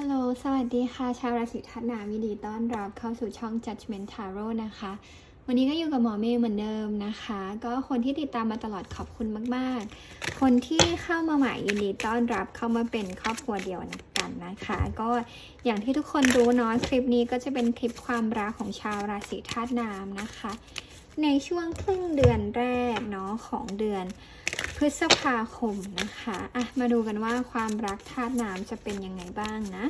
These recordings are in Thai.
ฮัลโหล สวัสดีค่ะ ชาวราศีธันูยินดีต้อนรับเข้าสู่ช่อง Judgment Tarot นะคะ วันนี้ก็อยู่กับหมอเมย์เหมือนเดิมนะคะ ก็คนที่ติดตามมาตลอดขอบคุณมาก ๆ คนที่เข้ามาใหม่ยินดีต้อนรับเข้ามาเป็นครอบครัวเดียวกันนะคะ ก็อย่างที่ทุกคนรู้เนาะคลิปนี้ก็จะเป็นคลิปความรักของชาวราศีธาตุน้ำนะคะ ในช่วงครึ่งเดือนแรกเนาะของเดือนพฤษภาคมนะคะอะมาดูกันว่าความรักธาตุน้ำจะเป็นยังไงบ้างนะ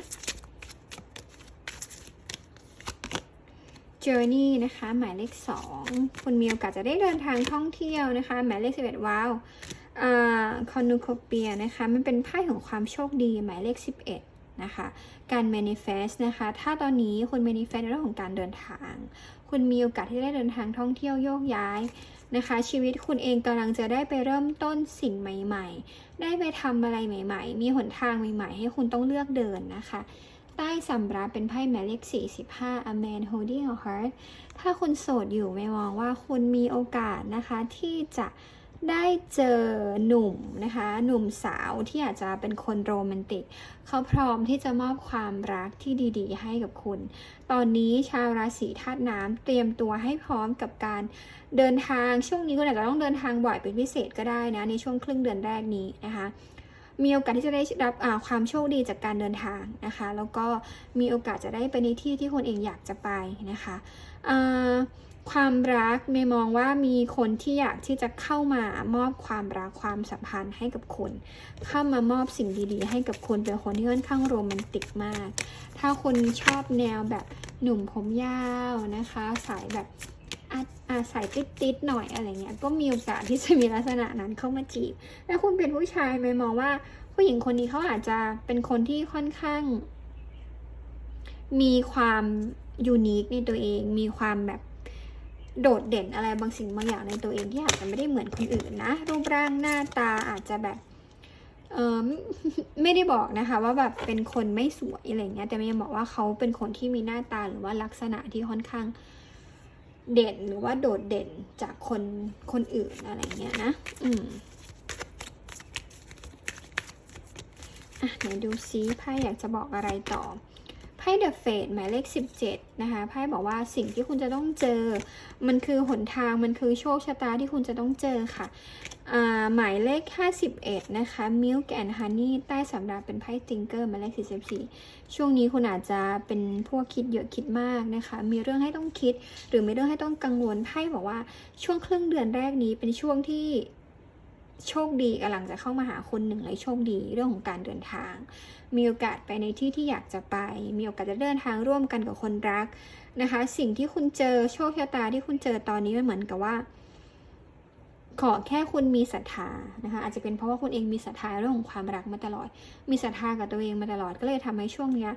Journey นะคะ หมายเลข 2 คุณมีโอกาสจะได้เดินทางท่องเที่ยวนะคะ หมายเลข 11 ว้าวคอนูโคเปียนะคะ มันเป็นไพ่ของความโชคดี หมายเลข 11 นะคะ การ manifest นะคะ ถ้าตอนนี้คุณ manifest ในเรื่องของการเดินทาง คุณมีโอกาสที่ได้เดินทางท่องเที่ยวโยกย้ายนะคะ ชีวิตคุณเองกำลังจะได้ไปเริ่มต้นสิ่งใหม่ ๆ ได้ไปทำอะไรใหม่ ๆ มีหนทางใหม่ ๆ ให้คุณต้องเลือกเดินนะคะใต้สำรับเป็นไพ่หมายเลข 45 A man holding a heart ถ้าคุณโสดอยู่ไม่มองว่าคุณมีโอกาสนะคะที่จะ ได้เจอหนุ่มนะคะ หนุ่มสาวที่อาจจะเป็นคนโรแมนติก เขาพร้อมที่จะมอบความรักที่ดีๆ ให้กับคุณ ตอนนี้ชาวราศีธาตุน้ำเตรียมตัวให้พร้อมกับการเดินทางช่วงนี้คุณอาจจะต้องเดินทางบ่อยเป็นพิเศษก็ได้นะ ในช่วงครึ่งเดือนแรกนี้นะคะมีโอกาสที่จะได้รับความโชคดีจากการเดินทางนะคะ แล้วก็มีโอกาสจะได้ไปในที่ที่คนเองอยากจะไปนะคะ ความรักเมย์มองว่ามีคนที่อยากที่จะเข้ามามอบความรักความสัมพันธ์ให้กับคุณ เข้ามามอบสิ่งดีๆ ให้กับคุณเป็นคนที่ค่อนข้างโรแมนติกมาก ถ้าคนชอบแนวแบบหนุ่มผมยาวนะคะ สายแบบอาศัยติดๆหน่อยอะไรเงี้ยก็มีโอกาสที่จะมีลักษณะนั้นเข้ามาจีบแต่คุณเป็นผู้ชายไม่มองว่า ผู้หญิงคนนี้เขาอาจจะเป็นคนที่ค่อนข้าง มีความยูนิคในตัวเอง มีความแบบ โดดเด่นอะไรบางสิ่งบางอย่างในตัวเองที่อาจจะไม่ได้เหมือนคนอื่นนะ รูปร่างหน้าตาอาจจะแบบเออไม่ได้บอกนะคะ ว่าแบบเป็นคนไม่สวยอะไรเงี้ยแต่ไม่บอกว่าเขาเป็นคนที่มีหน้าตาหรือว่าลักษณะที่ค่อนข้างเด่นหรือว่าโดดเด่นจากคนคนอื่นอะไรเงี้ยนะอืมอะไหนดูซิไพ่อยากจะบอกอะไรต่อ ไพ่เดอะเฟดหมายเลข 17 นะคะไพ่บอกว่าสิ่งที่คุณจะต้องเจอ มันคือหนทางมันคือโชคชะตาที่คุณจะต้องเจอค่ะหมายเลข 51 นะคะ Milk and Honey ใต้สำรับเป็นไพ่ติงเกอร์หมายเลข 44 ช่วงนี้คุณอาจจะเป็นพวกคิดเยอะคิดมากนะคะ มีเรื่องให้ต้องคิด หรือมีเรื่องให้ต้องกังวลไพ่บอกว่าช่วงครึ่งเดือนแรกนี้เป็นช่วงที่ โชคดีกำลังจะเข้ามาหาคนหนึ่งเลยโชคดีเรื่องของการเดินทาง มีโอกาสไปในที่ที่อยากจะไป มีโอกาสจะเดินทางร่วมกันกับคนรักนะคะ สิ่งที่คุณเจอโชคชะตาที่คุณเจอตอนนี้มันเหมือนกับว่า ขอแค่คุณมีศรัทธานะคะอาจจะเป็นเพราะว่าคุณเองมีศรัทธาเรื่องของความรักมาตลอด มีศรัทธากับตัวเองมาตลอดก็เลยทำให้ช่วงเนี้ย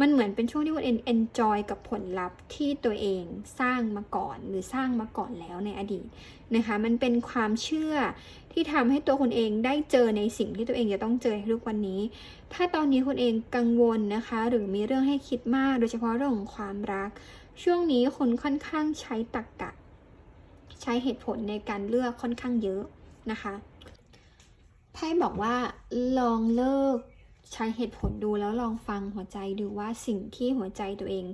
มันเหมือนเป็นช่วงที่คุณเอนเอนจอยกับผลลัพธ์ที่ตัวเองสร้างมาก่อนหรือสร้างมาก่อนแล้วในอดีตนะคะ มันเป็นความเชื่อที่ทำให้ตัวคุณเองได้เจอในสิ่งที่ตัวเองจะต้องเจอในทุกวันนี้ ถ้าตอนนี้คุณเองกังวลนะคะ หรือมีเรื่องให้คิดมาก โดยเฉพาะเรื่องของความรัก ช่วงนี้คนค่อนข้างใช้ตรกกะ ใช้เหตุผลในการเลือกค่อนข้างเยอะนะคะไพ่บอกว่าลองเลิก ใช้เหตุผลดูแล้วลองฟังหัวใจดูว่าสิ่งที่หัวใจตัวเอง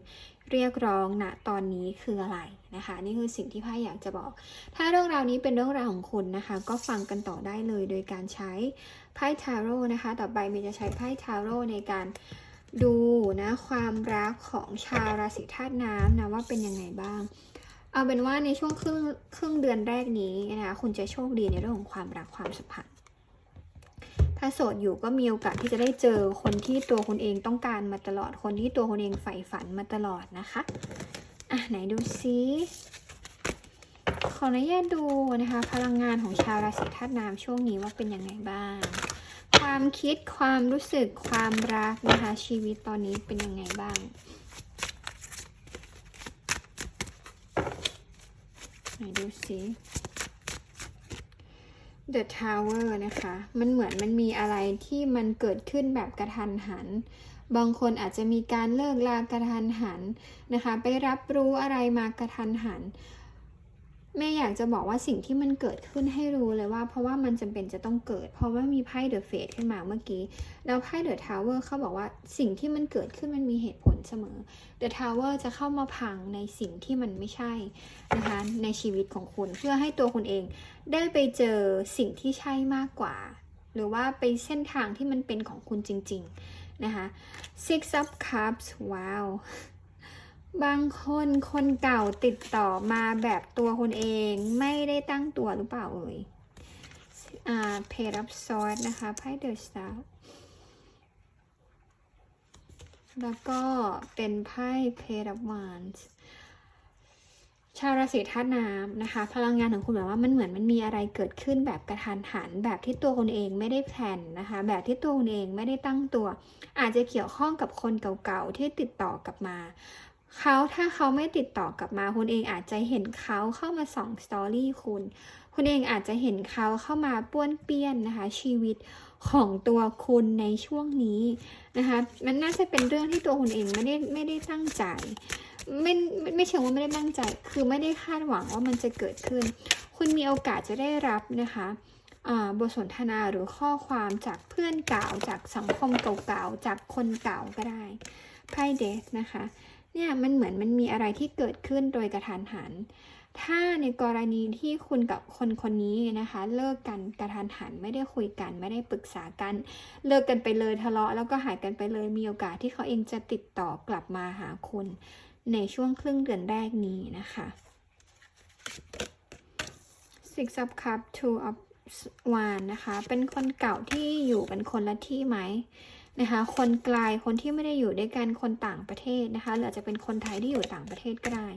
เรียกร้องณนะตอนนี้คืออะไรนะคะ นี่คือสิ่งที่ไพ่อยากจะบอก ถ้าเรื่องราวนี้เป็นเรื่องราวของคุณนะคะ ก็ฟังกันต่อได้เลยโดยการใช้ไพ่ทาโร่นะคะ ต่อไปมีจะใช้ไพ่ทาโร่ในการดูนะความรักของชาวราศีธาตุน้ำนะว่าเป็นยังไงบ้าง เอาเป็นว่าในช่วงครึ่งครึ่งเดือนแรกนี้นะคะคุณจะโชคดีในเรื่องของความรักความสัมพันธ์ ถ้าโสดอยู่ก็มีโอกาสที่จะได้เจอคนที่ตัวคุณเองต้องการมาตลอด คนที่ตัวคุณเองใฝ่ฝันมาตลอดนะคะ อะไหนดูซิขออนุญาตดูนะคะ พลังงานของชาวราศีธาตุน้ำช่วงนี้ว่าเป็นยังไงบ้าง ความคิดความรู้สึกความรักนะคะ ชีวิตตอนนี้เป็นยังไงบ้างไหนดูสิ The Tower นะคะ มันเหมือนมันมีอะไรที่มันเกิดขึ้นแบบกระทันหัน บางคนอาจจะมีการเลิกลากระทันหันนะคะ ไปรับรู้อะไรมากระทันหัน แม่อยากจะบอกว่าสิ่งที่มันเกิดขึ้นให้รู้เลยว่า เพราะว่ามันจำเป็นจะต้องเกิด เพราะว่ามีไพ่เดอะเฟสขึ้นมาเมื่อกี้ แล้วไพ่เดอะทาวเวอร์เขาบอกว่าสิ่งที่มันเกิดขึ้นมันมีเหตุผลเสมอเดอะทาวเวอร์จะเข้ามาพังในสิ่งที่มันไม่ใช่นะคะในชีวิตของคุณเพื่อให้ตัวคุณเอง ได้ไปเจอสิ่งที่ใช่มากกว่า หรือว่าไปเส้นทางที่มันเป็นของคุณจริง ๆนะคะ Six of Cups ว้าว บางคนคนเก่าติดต่อมาแบบตัวคุณเองไม่ได้ตั้งตัวหรือเปล่าเอ่ยอ่า Page of Swords นะคะไพ่ The Star แล้วก็เป็นไพ่ Page of Wands ชาวราศีธาตุน้ำนะคะ พลังงานของคุณแบบว่ามันเหมือนมันมีอะไรเกิดขึ้นแบบกระทันหัน แบบที่ตัวคุณเองไม่ได้แพลนนะคะ แบบที่ตัวคุณเองไม่ได้ตั้งตัว อาจจะเกี่ยวข้องกับคนเก่าๆที่ติดต่อกลับมา เขาถ้าเขาไม่ติดต่อกลับมา คุณเองอาจจะเห็นเขาเข้ามาส่องสตอรี่คุณ คุณเองอาจจะเห็นเขาเข้ามาป้วนเปี้ยนนะคะ ชีวิตของตัวคุณในช่วงนี้นะคะมันน่าจะเป็นเรื่องที่ตัวคุณเองไม่ได้ไม่ได้ตั้งใจไม่ไม่เชิงว่าไม่ได้ตั้งใจ คือไม่ได้คาดหวังว่ามันจะเกิดขึ้น คุณมีโอกาสจะได้รับนะคะบทสนทนาหรือข้อความจากเพื่อนเก่าจากสังคมเก่าๆจากคนเก่าก็ได้ไพ่เดสนะคะ เนี่ยมันเหมือนมันมีอะไรที่เกิดขึ้นโดยกระทันหัน ถ้าในกรณีที่คุณกับคนคนนี้นะคะ เลิกกันกระทันหันไม่ได้คุยกัน ไม่ได้ปรึกษากัน เลิกกันไปเลยทะเลาะแล้วก็หายกันไปเลยมีโอกาสที่เขาเองจะติดต่อกลับมาหาคุณในช่วงครึ่งเดือนแรกนี้นะคะ Six of Cup Two of Wands นะคะ เป็นคนเก่าที่อยู่กันคนละที่ไหม นะคะ คนไกลคนที่ไม่ได้อยู่ด้วยกันคนต่างประเทศนะคะหรืออาจจะเป็นคนไทยที่อยู่ต่างประเทศก็ได้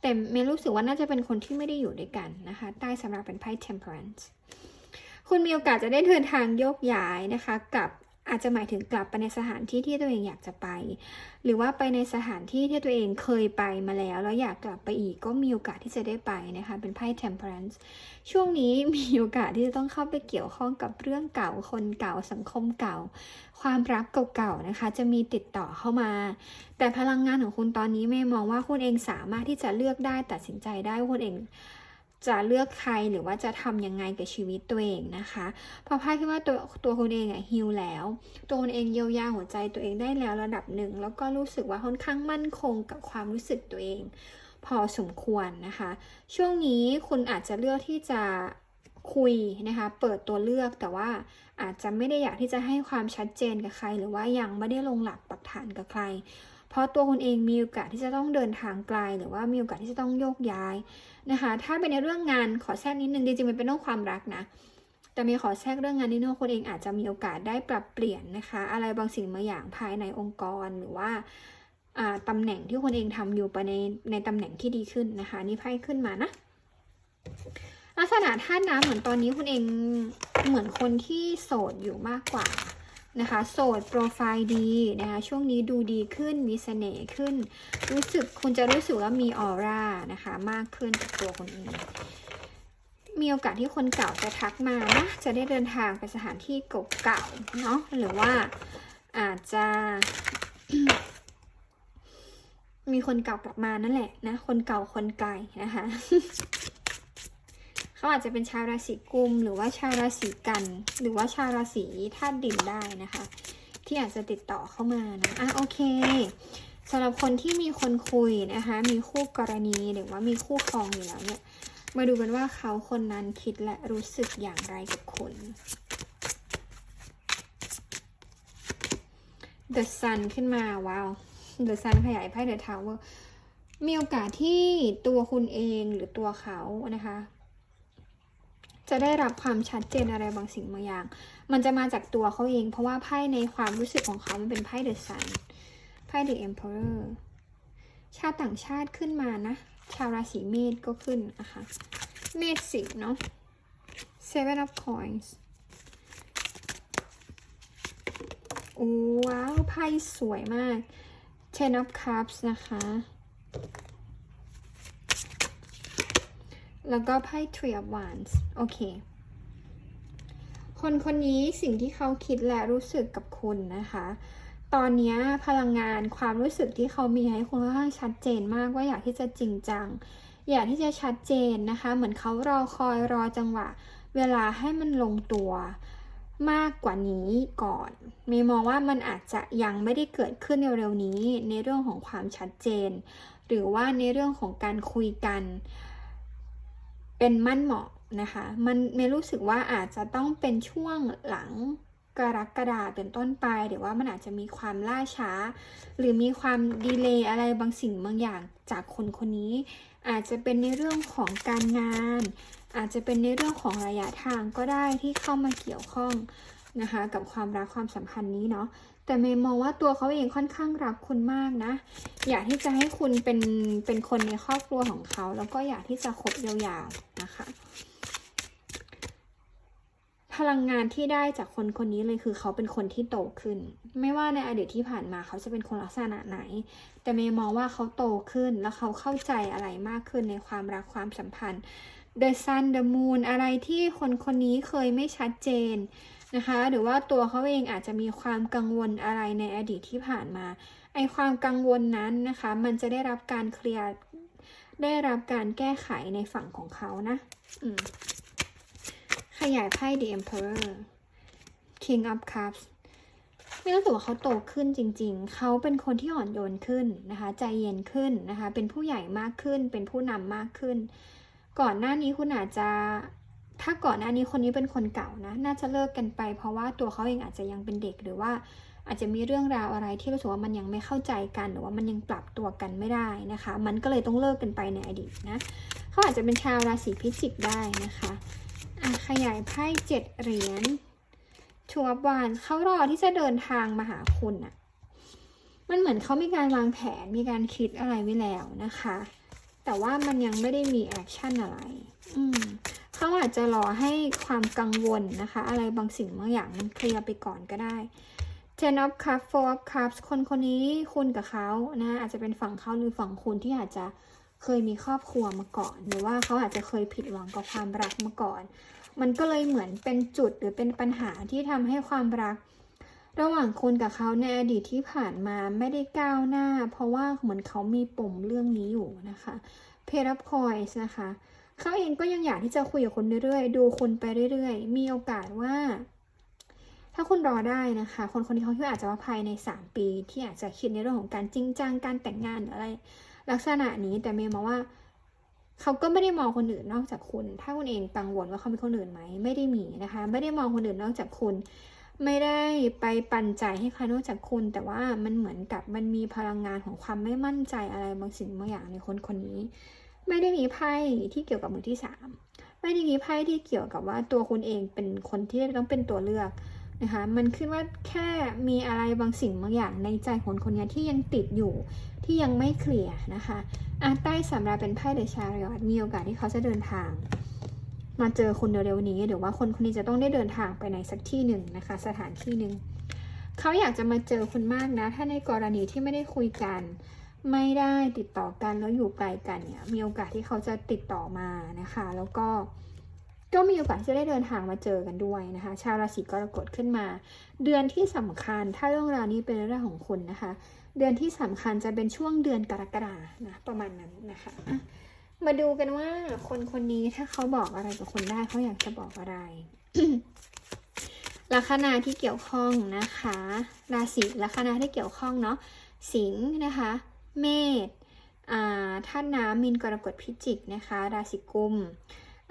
แต่เมย์รู้สึกว่าน่าจะเป็นคนที่ไม่ได้อยู่ด้วยกันนะคะ ใต้สำหรับเป็นไพ่ Temperance คุณมีโอกาสจะได้เดินทางโยกย้ายนะคะกับ อาจจะหมายถึงกลับไปในสถานที่ที่ตัวเองอยากจะไป หรือว่าไปในสถานที่ที่ตัวเองเคยไปมาแล้ว แล้วอยากกลับไปอีกก็มีโอกาสที่จะได้ไปนะคะ เป็นไพ่ Temperance ช่วงนี้มีโอกาสที่จะต้องเข้าไปเกี่ยวข้องกับเรื่องเก่าคนเก่าสังคมเก่า ความรักเก่าๆนะคะ จะมีติดต่อเข้ามา แต่พลังงานของคุณตอนนี้ไม่มองว่าคุณเองสามารถที่จะเลือกได้ตัดสินใจได้ว่าคุณเอง จะเลือกใครหรือว่าจะทำยังไงกับชีวิตตัวเองนะคะพราะไพ่คิดว่าตัวตัวคุณเองอะฮิลแล้ว ตัวคุณเองเยียวยาหัวใจตัวเองได้แล้วระดับหนึ่ง แล้วก็รู้สึกว่าค่อนข้างมั่นคงกับความรู้สึกตัวเอง พอสมควรนะคะ ช่วงนี้คุณอาจจะเลือกที่จะคุยนะคะ เปิดตัวเลือกแต่ว่าอาจจะไม่ได้อยากที่จะให้ความชัดเจนกับใคร หรือว่ายังไม่ได้ลงหลักปักฐานกับใคร เพราะตัวคุณเองมีโอกาสที่จะต้องเดินทางไกล หรือว่ามีโอกาสที่จะต้องโยกย้ายนะคะ ถ้าเป็นในเรื่องงานขอแทรกนิดนึงจริงๆมันเป็นเรื่องความรักนะแต่มีขอแทรกเรื่องงานนิดนึงคุณเองอาจจะมีโอกาสได้ปรับเปลี่ยนนะคะ อะไรบางสิ่งบางอย่างภายในองค์กรหรือว่าตำแหน่งที่คุณเองทำอยู่ไปในในตำแหน่งที่ดีขึ้นนะคะ นี่ไพ่ขึ้นมานะลักษณะธาตุน้ำเหมือนตอนนี้คุณเองเหมือนคนที่โสดอยู่มากกว่า นะคะ โสดโปรไฟล์ดีนะคะ ช่วงนี้ดูดีขึ้นมีเสน่ห์ขึ้น รู้สึกคุณจะรู้สึกว่ามีออร่านะคะ มากขึ้นกับตัวคนเองมีโอกาสที่คนเก่าจะทักมานะ จะได้เดินทางไปสถานที่เก่าๆเนาะหรือว่าอาจจะมีคนเก่ากลับมานั่นแหละนะ คนเก่าคนไกลนะคะ เขาอาจจะเป็นชาวราศีกุม หรือว่าชาวราศีกัน หรือว่าชาวราศีธาตุดินได้นะคะ ที่อาจจะติดต่อเข้ามานะอะโอเคสำหรับคนที่มีคนคุยนะคะ มีคู่กรณีหรือว่ามีคู่ครองอยู่แล้วเนี่ย มาดูกันว่าเขาคนนั้นคิดและรู้สึกอย่างไรกับคุณ The Sun ขึ้นมา ว้าว The Sun ขยายไพ่ The Tower มีโอกาสที่ตัวคุณเองหรือตัวเขานะคะ จะได้รับความชัดเจนอะไรบางสิ่งบางอย่าง มันจะมาจากตัวเขาเอง เพราะว่าไพ่ในความรู้สึกของเขา มันเป็นไพ่ The Sun ไพ่ The Emperor ชาวต่างชาติขึ้นมานะ ชาวราศีเมษก็ขึ้นนะคะ เมษสิงเนาะ Seven of Coins โอ้ว้าว ไพ่สวยมาก Ten of Cups นะคะ แล้วก็ไพ่ Three of Wands โอเค คนคนนี้สิ่งที่เขาคิดและรู้สึกกับคุณนะคะ ตอนนี้พลังงานความรู้สึกที่เขามีให้คุณค่อนข้างชัดเจนมากว่าอยากที่จะจริงจัง อยากที่จะชัดเจนนะคะ เหมือนเขารอคอยรอจังหวะ เวลาให้มันลงตัวมากกว่านี้ก่อน เมย์มองว่ามันอาจจะยังไม่ได้เกิดขึ้นเร็วๆนี้ในเรื่องของความชัดเจน หรือว่าในเรื่องของการคุยกัน เป็นมั่นเหมาะนะคะ มันเมย์รู้สึกว่าอาจจะต้องเป็นช่วงหลังกรกฎาเป็นต้นไปหรือว่ามันอาจจะมีความล่าช้า หรือมีความดีเลย์อะไรบางสิ่งบางอย่างจากคนคนนี้ อาจจะเป็นในเรื่องของการงาน อาจจะเป็นในเรื่องของระยะทางก็ได้ที่เข้ามาเกี่ยวข้องนะคะ กับความรักความสัมพันธ์นี้เนาะ แต่เมย์มองว่าตัวเขาเองค่อนข้างรักคุณมากนะ อยากที่จะให้คุณเป็นเป็นคนในครอบครัวของเขา แล้วก็อยากที่จะคบยาวๆนะคะ พลังงานที่ได้จากคนคนนี้เลยคือเขาเป็นคนที่โตขึ้น ไม่ว่าในอดีตที่ผ่านมาเขาจะเป็นคนลักษณะไหน แต่เมย์มองว่าเขาโตขึ้นแล้วเขาเข้าใจอะไรมากขึ้นในความรักความสัมพันธ์ The Sun The Moon อะไรที่คนคนนี้เคยไม่ชัดเจน นะคะ หรือว่าตัวเขาเองอาจจะมีความกังวลอะไรในอดีตที่ผ่านมา ไอความกังวลนั้นนะคะ มันจะได้รับการเคลียร์ได้รับการแก้ไขในฝั่งของเขานะขยายไพ่ The Emperor King of Cups ไม่รู้สึกว่าเขาโตขึ้นจริง ๆ เขาเป็นคนที่อ่อนโยนขึ้นนะคะ ใจเย็นขึ้นนะคะ เป็นผู้ใหญ่มากขึ้น เป็นผู้นำมากขึ้น ก่อนหน้านี้คุณอาจจะ ถ้าก่อนหน้านี้คนนี้เป็นคนเก่านะน่าจะเลิกกันไป เพราะว่าตัวเขาเองอาจจะยังเป็นเด็กหรือว่าอาจจะมีเรื่องราวอะไรที่รู้สึกว่ามันยังไม่เข้าใจกัน หรือว่ามันยังปรับตัวกันไม่ได้นะคะ มันก็เลยต้องเลิกกันไปในอดีตนะเขาอาจจะเป็นชาวราศีพิจิกได้นะคะอะขยายไพ่เจ็ดเหรียญชัวบวานเขารอที่จะเดินทางมาหาคุณอะมันเหมือนเขามีการวางแผนมีการคิดอะไรไว้แล้วนะคะ แต่ว่ามันยังไม่ได้มีแอคชั่นอะไร อืม เขาอาจจะรอให้ความกังวลนะคะ อะไรบางสิ่งบางอย่างมันเคลียร์ไปก่อนก็ได้ Ten of Cups Four of Cups คนคนนี้คุณกับเขานะอาจจะเป็นฝั่งเขาหรือฝั่งคุณที่อาจจะเคยมีครอบครัวมาก่อน หรือว่าเขาอาจจะเคยผิดหวังกับความรักมาก่อน มันก็เลยเหมือนเป็นจุดหรือเป็นปัญหาที่ทำให้ความรัก ระหว่างคุณกับเขาในอดีตที่ผ่านมาไม่ได้ก้าวหน้า เพราะว่าเหมือนเขามีปมเรื่องนี้อยู่นะคะ เพรับคอยส์นะคะ เขาเองก็ยังอยากที่จะคุยกับคุณเรื่อยๆ ดูคุณไปเรื่อยๆ มีโอกาสว่า ถ้าคุณรอได้นะคะ คนคนนี้เขาคิดว่อาจจะว่าภายใน 3 ปี ที่อาจจะคิดในเรื่องของการจริงจังการแต่งงานหรืออะไร ลักษณะนี้แต่เมย์มองว่าเขาก็ไม่ได้มองคนอื่นนอกจากคุณ ถ้าคุณเองกังวลว่าเขามีคนอื่นไหม ไม่ได้มีนะคะ ไม่ได้มองคนอื่นนอกจากคุณ ไม่ได้ไปปั่นใจให้ใครนอกจากคุณ แต่ว่ามันเหมือนกับมันมีพลังงานของความไม่มั่นใจอะไรบางสิ่งบางอย่างในคนคนนี้ ไม่ได้มีไพ่ที่เกี่ยวกับมือที่สามไม่ได้มีไพ่ที่เกี่ยวกับว่าตัวคุณเองเป็นคนที่ต้องเป็นตัวเลือกนะคะมันขึ้นว่าแค่มีอะไรบางสิ่งบางอย่างในใจของคนนี้ที่ยังติดอยู่ที่ยังไม่เคลียร์นะคะอะใต้สำรับเป็นไพ่เดชาริออตมีโอกาสที่เขาจะเดินทาง มาเจอคุณเร็วๆนี้หรือว่าคนคนนี้จะต้องได้เดินทางไปในสักที่หนึ่งนะคะ สถานที่หนึ่งเขาอยากจะมาเจอคุณมากนะ ถ้าในกรณีที่ไม่ได้คุยกัน ไม่ได้ติดต่อกันแล้วอยู่ไกลกันเนี่ยมีโอกาสที่เขาจะติดต่อมานะคะ แล้วก็ก็มีโอกาสที่จะได้เดินทางมาเจอกันด้วยนะคะ ชาวราศีกรกฎขึ้นมา เดือนที่สำคัญ ถ้าเรื่องราวนี้เป็นเรื่องของคุณนะคะ เดือนที่สำคัญจะเป็นช่วงเดือนกรกฎานะประมาณนั้นนะคะ มาดูกันว่าคนคนนี้ถ้าเขาบอกอะไรกับคุณได้เขาอยากจะบอกอะไรลัคนาที่เกี่ยวข้องนะคะ ราศีลัคนาที่เกี่ยวข้องเนาะสิงห์นะคะ เมษอ่าธาตุน้ำมินกรกฎพิจิกนะคะ ราศีกุม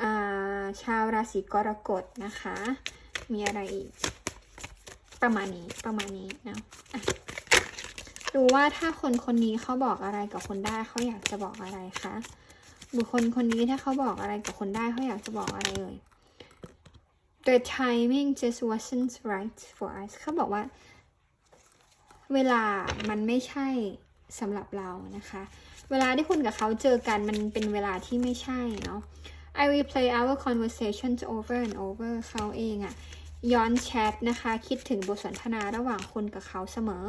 าชาวราศีกรกฎนะคะ มีอะไรอีก ประมาณนี้ประมาณนี้นะดูว่าถ้าคนคนนี้เขาบอกอะไรกับคนได้เขาอยากจะบอกอะไรคะบุคคลคนนี้ถ้าเขาบอกอะไรกับคนได้เขาอยากจะบอกอะไรเอ่ย The timing just wasn't right for us เขาบอกว่า เวลามันไม่ใช่ สำหรับเรานะคะ เวลาที่คุณกับเขาเจอกันมันเป็นเวลาที่ไม่ใช่เนาะ I replay our conversations over and over เขาเองอะย้อนแชทนะคะ คิดถึงบทสนทนาระหว่างคุณกับเขาเสมอ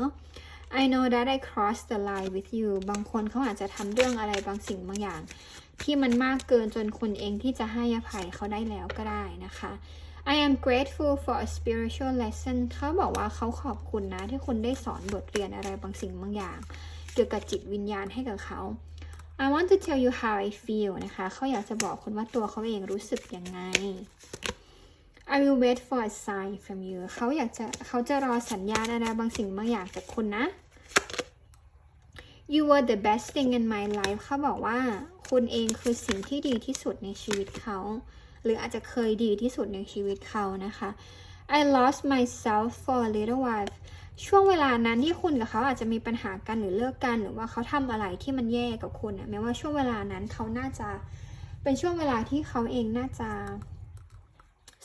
I know that I crossed the line with you บางคนเขาอาจจะทำเรื่องอะไรบางสิ่งบางอย่าง ที่มันมากเกินจนคุณเองที่จะให้อภัยเขาได้แล้วก็ได้นะคะ I am grateful for a spiritual lesson เขาบอกว่าเขาขอบคุณนะที่คุณได้สอนบทเรียนอะไรบางสิ่งบางอย่าง เกี่ยวกับจิตวิญญาณให้กับเขา I want to tell you how I feel นะคะ เขาอยากจะบอกคุณว่าตัวเขาเองรู้สึกยังไง I will wait for a sign from you เขาอยากจะเขาจะรอสัญญาณอะไรบางสิ่งบางอย่างจากคุณนะ You were the best thing in my life เขาบอกว่าคุณเองคือสิ่งที่ดีที่สุดในชีวิตเขา หรืออาจจะเคยดีที่สุดในชีวิตเขานะคะ I lost myself for a little while ช่วงเวลานั้นที่คุณกับเขาอาจจะมีปัญหากันหรือเลิกกัน หรือว่าเขาทำอะไรที่มันแย่กับคุณอะแม้ว่าช่วงเวลานั้นเขาน่าจะเป็นช่วงเวลาที่เขาเองน่าจะ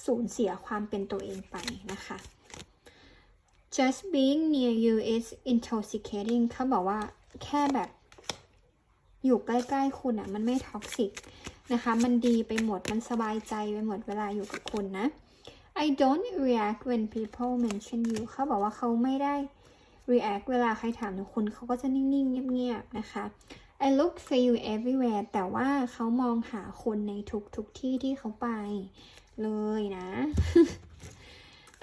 สูญเสียความเป็นตัวเองไปนะคะ just being near you is intoxicating เขาบอกว่าแค่แบบอยู่ใกล้ๆคุณอะมันไม่ท็อกซิกนะคะ มันดีไปหมด มันสบายใจไปหมดเวลาอยู่กับคุณนะ I don't react when people mention you เขาบอกว่าเขาไม่ได้ react เวลาใครถามถึงคุณเขาก็จะนิ่ง ๆ เงียบ ๆ นะคะ I look for you everywhere แต่ว่าเขามองหาคนในทุกทุกที่ที่เขาไปเลยนะ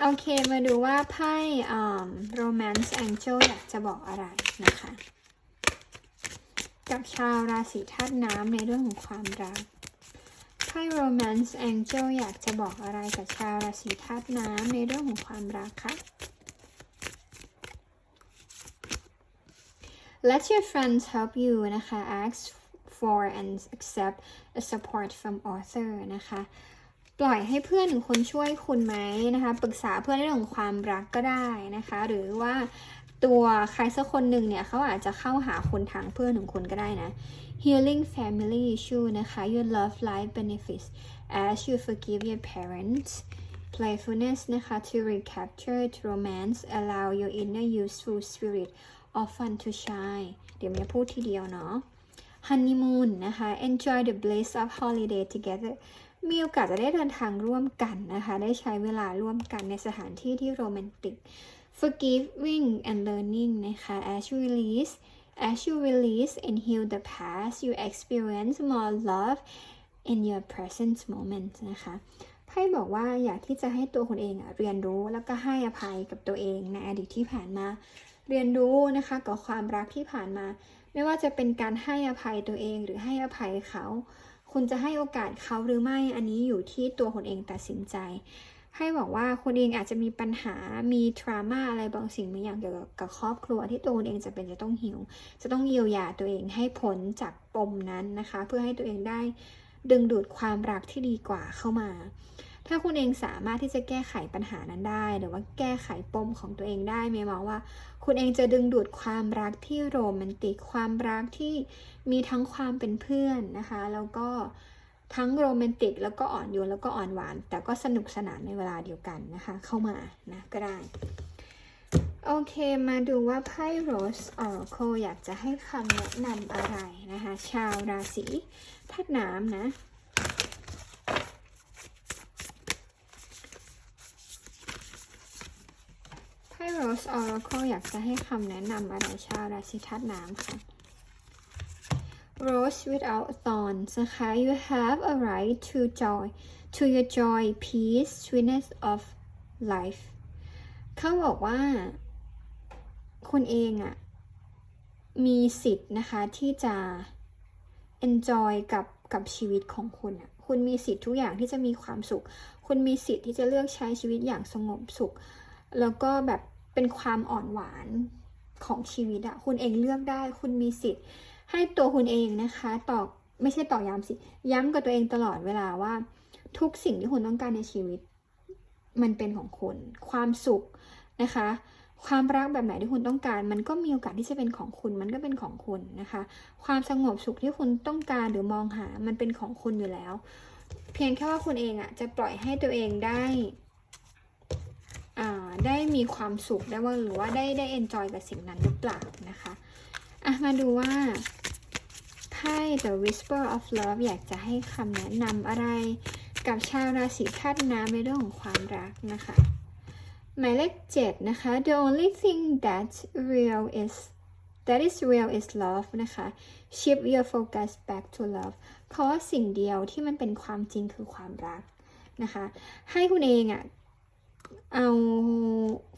โอเคมาดูว่าไพ่ romance angel อยากจะบอกอะไรนะคะ กับชาวราศีธาตุน้ำในเรื่องของความรัก ไพ่ romance angel อยากจะบอกอะไรกับชาวราศีธาตุน้ำในเรื่องของความรักคะ Let your friends help you นะคะ ask for and accept a support from author นะคะ ปล่อยให้เพื่อนคนช่วยคุณไหมนะคะ ปรึกษาเพื่อนในเรื่องของความรักก็ได้นะคะ หรือว่า ตัวใครสักคนหนึ่งเนี่ยเขาอาจจะเข้าหาคนทางเพื่อนของคุณก็ได้นะ healing family issue นะคะ your love life benefits as you forgive your parents playfulness นะคะ to recapture romance allow your inner useful spirit of fun to shine เดี๋ยวมาพูดทีเดียวเนาะ honeymoon นะคะ enjoy the bliss of holiday together มีโอกาสจะได้เดินทางร่วมกันนะคะ ได้ใช้เวลาร่วมกันในสถานที่ที่โรแมนติก forgiving and learning นะคะ as you release as you release and heal the past you experience more love in your present moment นะคะไพ่บอกว่าอยากที่จะให้ตัวคนเองอะเรียนรู้แล้วก็ให้อภัยกับตัวเองในอดีตที่ผ่านมา เรียนรู้นะคะกับความรักที่ผ่านมา ไม่ว่าจะเป็นการให้อภัยตัวเองหรือให้อภัยเขา คุณจะให้โอกาสเขาหรือไม่อันนี้อยู่ที่ตัวคนเองตัดสินใจ ให้บอกว่าคนเองอาจจะมีปัญหา มีทรามาอะไรบางสิ่งบางอย่างเกี่ยวกับครอบครัวที่ตัวคนเองจะเป็นจะต้องหิว จะต้องเยียวยาตัวเองให้พ้นจากปมนั้นนะคะ เพื่อให้ตัวเองได้ดึงดูดความรักที่ดีกว่าเข้ามา ถ้าคุณเองสามารถที่จะแก้ไขปัญหานั้นได้ หรือว่าแก้ไขปมของตัวเองได้เมย์มองว่า คุณเองจะดึงดูดความรักที่โรแมนติก ความรักที่มีทั้งความเป็นเพื่อนนะคะ แล้วก็ ทั้งโรแมนติกแล้วก็อ่อนโยนแล้วก็อ่อนหวาน แต่ก็สนุกสนานในเวลาเดียวกันนะคะ เข้ามานะก็ได้ โอเคมาดูว่าไพ่โรสออร์โคอยากจะให้คำแนะนำอะไรนะคะ ชาวราศีธาตุน้ำนะไพ่ Rose Oracle อยากจะให้คำแนะนำอะไรชาวราศีธาตุน้ำค่ะ Rose without thorns นะคะ you have a right to joy to your joy peace sweetness of life เขาบอกว่า คุณเองอะมีสิทธิ์นะคะที่จะ enjoy กับกับชีวิตของคุณอะคุณมีสิทธิ์ทุกอย่างที่จะมีความสุข คุณมีสิทธิ์ที่จะเลือกใช้ชีวิตอย่างสงบสุข แล้วก็แบบเป็นความอ่อนหวานของชีวิตอะคุณเองเลือกได้ คุณมีสิทธิ์ ให้ตัวคุณเองนะคะตอกไม่ใช่ตอกย้ำสิ ย้ำกับตัวเองตลอดเวลาว่า ทุกสิ่งที่คุณต้องการในชีวิต มันเป็นของคุณ ความสุขนะคะ ความรักแบบไหนที่คุณต้องการ มันก็มีโอกาสที่จะเป็นของคุณ มันก็เป็นของคุณนะคะ ความสงบสุขที่คุณต้องการหรือมองหา มันเป็นของคุณอยู่แล้ว เพียงแค่ว่าคุณเองอะ่ะจะปล่อยให้ตัวเองได้อ่าได้มีความสุขได้ว่าหรือว่าได้ได้เอนจอยกับสิ่งนั้นหรือเปล่านะคะอะมาดูว่า ไพ่ The Whisper of Love อยากจะให้คำแนะนำอะไร กับชาวราศีธาตุน้ำในเรื่องของความรักนะคะ หมายเลขเจ็ดนะคะ The only thing that real is that is real is love นะคะ shift your focus back to love เพราะสิ่งเดียวที่มันเป็นความจริงคือความรักนะคะ ให้คุณเองอะ่ะเอา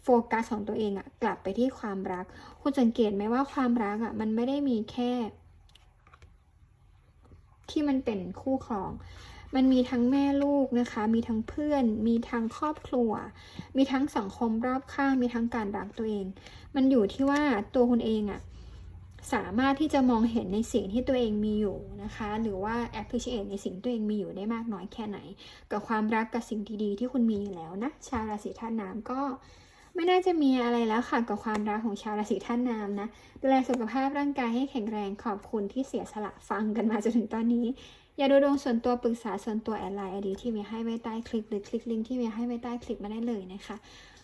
โฟกัสของตัวเองอะกลับไปที่ความรัก คุณสังเกตไหมว่าความรักอะมันไม่ได้มีแค่ ที่มันเป็นคู่ครอง มันมีทั้งแม่ลูกนะคะ มีทั้งเพื่อน มีทั้งครอบครัว มีทั้งสังคมรอบข้าง มีทั้งการรักตัวเอง มันอยู่ที่ว่าตัวคุณเองอะสามารถที่จะมองเห็นในสิ่งที่ตัวเองมีอยู่นะคะ หรือว่า appreciate ในสิ่งตัวเองมีอยู่ได้มากน้อยแค่ไหน กับความรักกับสิ่งดีๆที่คุณมีอยู่แล้วนะ ชาวราศีธาตุน้ำก็ ไม่น่าจะมีอะไรแล้วค่ะกับความรักของชาวราศีธานน้ำนะ ดูแลสุขภาพร่างกายให้แข็งแรงขอบคุณที่เสียสละฟังกันมาจนถึงตอนนี้ อย่าดูดวงส่วนตัวปรึกษาส่วนตัวแอดไลน์อดีที่มีให้ไว้ใต้คลิปหรือคลิกลิงก์ที่มีให้ไว้ใต้คลิปมาได้เลยนะคะ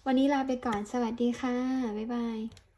วันนี้ลาไปก่อนสวัสดีค่ะบ๊ายบาย